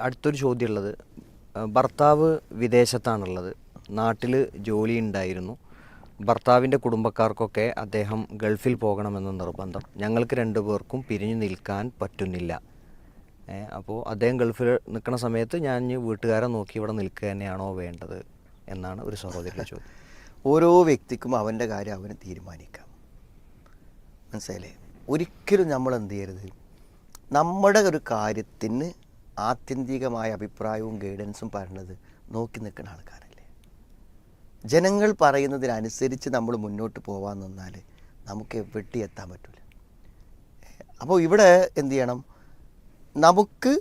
അടുത്തൊരു ചോദ്യമുള്ളത്. ഭർത്താവ് വിദേശത്താണുള്ളത്. നാട്ടിൽ ജോലി ഉണ്ടായിരുന്നു ഭർത്താവിന്റെ കുടുംബക്കാർക്കൊക്കെ അദ്ദേഹം ഗൾഫിൽ പോകണമെന്ന നിർബന്ധം. ഞങ്ങൾക്ക് രണ്ടു പേർക്കും പിരിഞ്ഞു നിൽക്കാൻ പറ്റുന്നില്ല. അപ്പോൾ അദ്ദേഹം ഗൾഫിൽ നിൽക്കുന്ന സമയത്ത് ഞാൻ വീട്ടുകാരെ നോക്കി ഇവിടെ നിൽക്കുക തന്നെയാണോ വേണ്ടത് എന്നാണ് ഒരു സഹോദരിയുടെ ചോദ്യം. ഓരോ വ്യക്തിക്കും അവന്റെ കാര്യം അവന് തീരുമാനിക്കാം. മനസ്സിലായില്ലേ? ഒരിക്കലും നമ്മൾ എന്ത് ചെയ്യരുത്? നമ്മുടെ ഒരു കാര്യത്തിന് ആത്യന്തികമായ അഭിപ്രായവും ഗൈഡൻസും പറയുന്നത് നോക്കി നിൽക്കുന്ന ആൾക്കാരല്ലേ? ജനങ്ങൾ പറയുന്നതിനനുസരിച്ച് നമ്മൾ മുന്നോട്ട് പോകാൻ നിന്നാൽ നമുക്ക് എവിടെ എത്താൻ പറ്റില്ല അപ്പോൾ ഇവിടെ എന്ത് ചെയ്യണം? നമുക്ക്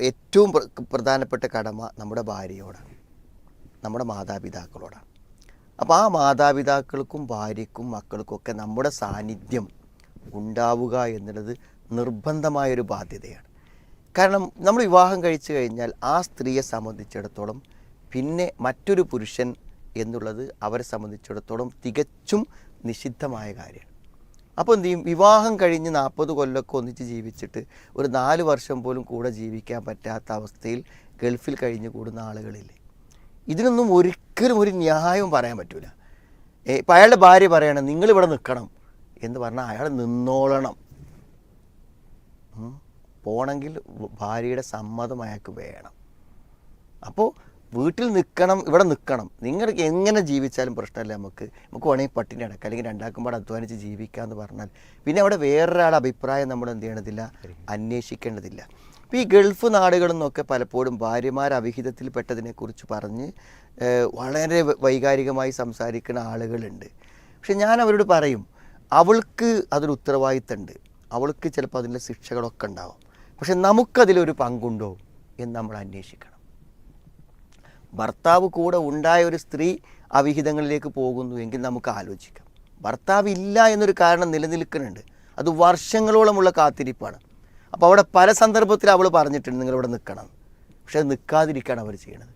ഏറ്റവും പ്ര- പ്രധാനപ്പെട്ട കടമ നമ്മുടെ ഭാര്യയോടാണ്. നമ്മുടെ മാതാപിതാക്കളോടാണ്. അപ്പോൾ ആ മാതാപിതാക്കൾക്കും ഭാര്യയ്ക്കും മക്കൾക്കൊക്കെ നമ്മുടെ സാന്നിധ്യം ഉണ്ടാവുക എന്നുള്ളത് നിർബന്ധമായൊരു ബാധ്യതയാണ്. കാരണം നമ്മൾ വിവാഹം കഴിച്ചു കഴിഞ്ഞാൽ ആ സ്ത്രീയെ സംബന്ധിച്ചിടത്തോളം പിന്നെ മറ്റൊരു പുരുഷൻ എന്നുള്ളത് അവരെ സംബന്ധിച്ചിടത്തോളം തികച്ചും നിഷിദ്ധമായ കാര്യമാണ്. അപ്പോൾ എന്ത് ചെയ്യും? വിവാഹം കഴിഞ്ഞ് നാൽപ്പത് കൊല്ലമൊക്കെ ഒന്നിച്ച് ജീവിച്ചിട്ട് ഒരു നാല് വർഷം പോലും കൂടെ ജീവിക്കാൻ പറ്റാത്ത അവസ്ഥയിൽ ഗൾഫിൽ കഴിഞ്ഞ് കൂടുന്ന ആളുകളില്ലേ? ഇതിനൊന്നും ഒരിക്കലും ഒരു ന്യായവും പറയാൻ പറ്റില്ല ഇപ്പം അയാളുടെ ഭാര്യ പറയണം നിങ്ങളിവിടെ നിൽക്കണം എന്ന് പറഞ്ഞാൽ അയാൾ നിന്നോളണം. ഉം. പോണെങ്കിൽ ഭാര്യയുടെ സമ്മതം അയാൾക്ക് വേണം. അപ്പോൾ വീട്ടിൽ നിൽക്കണം ഇവിടെ നിൽക്കണം നിങ്ങൾക്ക് എങ്ങനെ ജീവിച്ചാലും പ്രശ്നമല്ല നമുക്ക്. നമുക്ക് വേണമെങ്കിൽ പട്ടിണി അടക്കാം അല്ലെങ്കിൽ രണ്ടാക്കുമ്പോൾ അധ്വാനിച്ച് ജീവിക്കുക എന്ന് പറഞ്ഞാൽ. പിന്നെ അവിടെ വേറൊരാളുടെ അഭിപ്രായം നമ്മൾ എന്ത് ചെയ്യണതില്ല? അന്വേഷിക്കേണ്ടതില്ല. ഇപ്പോൾ ഈ ഗൾഫ് നാടുകളിൽ നിന്നൊക്കെ പലപ്പോഴും ഭാര്യമാർ അവിഹിതത്തിൽപ്പെട്ടതിനെക്കുറിച്ച് പറഞ്ഞ് വളരെ വൈകാരികമായി സംസാരിക്കുന്ന ആളുകളുണ്ട്. പക്ഷെ ഞാൻ അവരോട് പറയും അവൾക്ക് അതൊരു ഉത്തരവാദിത്തമുണ്ട്. അവൾക്ക് ചിലപ്പോൾ അതിന്റെ ശിക്ഷകളൊക്കെ ഉണ്ടാവും. പക്ഷെ നമുക്കതിലൊരു പങ്കുണ്ടോ എന്ന് നമ്മൾ അന്വേഷിക്കണം. ഭർത്താവ് കൂടെ ഉണ്ടായ ഒരു സ്ത്രീ അവിഹിതങ്ങളിലേക്ക് പോകുന്നു എങ്കിൽ നമുക്ക് ആലോചിക്കാം. ഭർത്താവ് ഇല്ല എന്നൊരു കാരണം നിലനിൽക്കുന്നുണ്ട്. അത് വർഷങ്ങളോളമുള്ള കാത്തിരിപ്പാണ്. അപ്പോൾ അവിടെ പല സന്ദർഭത്തിൽ അവൾ പറഞ്ഞിട്ടുണ്ട് നിങ്ങളിവിടെ നിൽക്കണം. പക്ഷെ നിൽക്കാതിരിക്കുകയാണ് അവർ ചെയ്യണത്.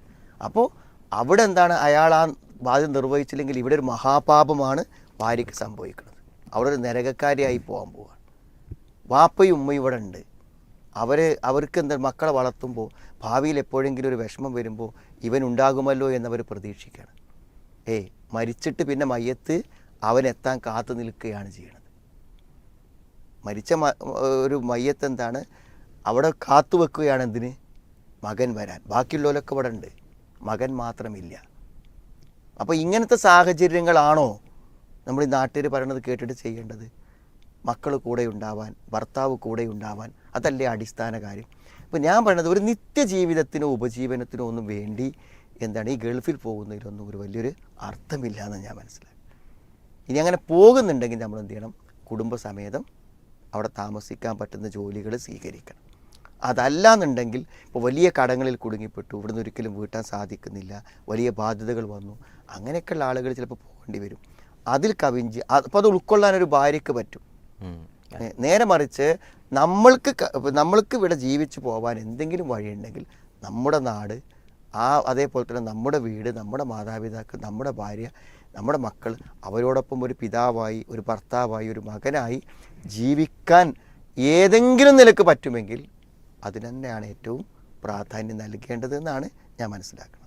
അപ്പോൾ അവിടെ എന്താണ് അയാൾ ആ ബാധ്യത നിർവഹിച്ചില്ലെങ്കിൽ ഇവിടെ ഒരു മഹാപാപമാണ് ഭാര്യയ്ക്ക് സംഭവിക്കുന്നത്. അവിടെ ഒരു നരകക്കാരിയായി പോകാൻ പോവുകയാണ് വാപ്പയും ഉമ്മയും ഇവിടെ ഉണ്ട്. അവർ അവർക്ക് എന്താ മക്കളെ വളർത്തുമ്പോൾ ഭാവിയിൽ എപ്പോഴെങ്കിലും ഒരു വിഷമം വരുമ്പോൾ ഇവൻ ഉണ്ടാകുമല്ലോ എന്നവർ പ്രതീക്ഷിക്കണം. ഏ മരിച്ചിട്ട് പിന്നെ മയ്യത്ത് അവൻ അവനെത്താൻ കാത്തു നിൽക്കുകയാണ് ചെയ്യുന്നത് മരിച്ച ഒരു മയ്യത്ത് എന്താണ് അവിടെ കാത്തു വെക്കുകയാണ് എന്തിന്? മകൻ വരാൻ. ബാക്കിയുള്ളവരൊക്കെ ഇവിടെ ഉണ്ട്. മകൻ മാത്രമില്ല. അപ്പോൾ ഇങ്ങനത്തെ സാഹചര്യങ്ങളാണോ നമ്മൾ ഈ നാട്ടുകാർ പറയണത് കേട്ടിട്ട് ചെയ്യേണ്ടത്? മക്കൾ കൂടെ ഉണ്ടാവാൻ ഭർത്താവ് കൂടെ ഉണ്ടാവാൻ അതല്ലേ അടിസ്ഥാന കാര്യം. അപ്പോൾ ഞാൻ പറയുന്നത് ഒരു നിത്യജീവിതത്തിനോ ഉപജീവനത്തിനോ ഒന്നും വേണ്ടി എന്താണ് ഈ ഗൾഫിൽ പോകുന്നതിലൊന്നും ഒരു വലിയൊരു അർത്ഥമില്ല എന്ന് ഞാൻ മനസ്സിലാക്കി. ഇനി അങ്ങനെ പോകുന്നുണ്ടെങ്കിൽ നമ്മൾ എന്ത് ചെയ്യണം? കുടുംബസമേതം അവിടെ താമസിക്കാൻ പറ്റുന്ന ജോലികൾ സ്വീകരിക്കണം. അതല്ല എന്നുണ്ടെങ്കിൽ ഇപ്പോൾ വലിയ കടങ്ങളിൽ കുടുങ്ങിപ്പെട്ടു ഇവിടുന്ന് ഒരിക്കലും വീട്ടാൻ സാധിക്കുന്നില്ല വലിയ ബാധ്യതകൾ വന്നു അങ്ങനെയൊക്കെയുള്ള ആളുകൾ ചിലപ്പോൾ പോകേണ്ടി വരും. അതിൽ കവിഞ്ച് അപ്പോൾ അത് ഉൾക്കൊള്ളാൻ ഒരു ഭാര്യയ്ക്ക് പറ്റും. നേരെ മറിച്ച് നമ്മൾക്ക് നമ്മൾക്ക് ഇവിടെ ജീവിച്ചു പോകാൻ എന്തെങ്കിലും വഴിയുണ്ടെങ്കിൽ നമ്മുടെ നാട് ആ അതേപോലെ തന്നെ നമ്മുടെ വീട് നമ്മുടെ മാതാപിതാക്കൾ നമ്മുടെ ഭാര്യ നമ്മുടെ മക്കൾ അവരോടൊപ്പം ഒരു പിതാവായി ഒരു ഭർത്താവായി ഒരു മകനായി ജീവിക്കാൻ ഏതെങ്കിലും നിലയ്ക്ക് പറ്റുമെങ്കിൽ അതിന് തന്നെയാണ് ഏറ്റവും പ്രാധാന്യം നൽകേണ്ടതെന്നാണ് ഞാൻ മനസ്സിലാക്കുന്നത്.